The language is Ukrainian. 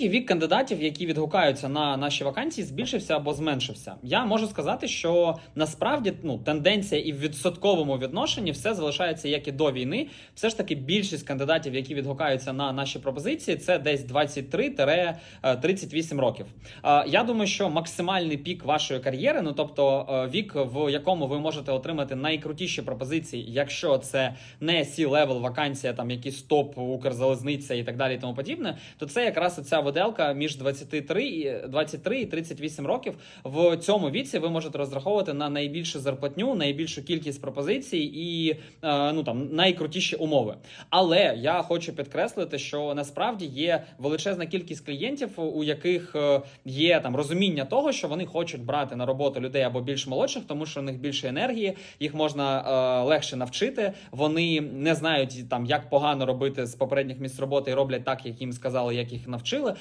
наскільки вік кандидатів, які відгукаються на наші вакансії, збільшився або зменшився? Я можу сказати, що насправді ну тенденція і в відсотковому відношенні все залишається як і до війни. Все ж таки, більшість кандидатів, які відгукаються на наші пропозиції, це десь 23-38 років. Я думаю, що максимальний пік вашої кар'єри, ну тобто е, вік, в якому ви можете отримати найкрутіші пропозиції, якщо це не C-level вакансія, там якісь топ Укрзалізниця і так далі, і тому подібне, то це якраз оця виделка між 23 і 23 і 38 років. В цьому віці ви можете розраховувати на найбільшу зарплатню, найбільшу кількість пропозицій і е, ну там найкрутіші умови. Але я хочу підкреслити, що насправді є величезна кількість клієнтів, у яких е, є там розуміння того, що вони хочуть брати на роботу людей або більш молодших, тому що у них більше енергії, їх можна е, легше навчити. Вони не знають там, як погано робити з попередніх місць роботи і роблять так, як їм сказали, як їх навчили.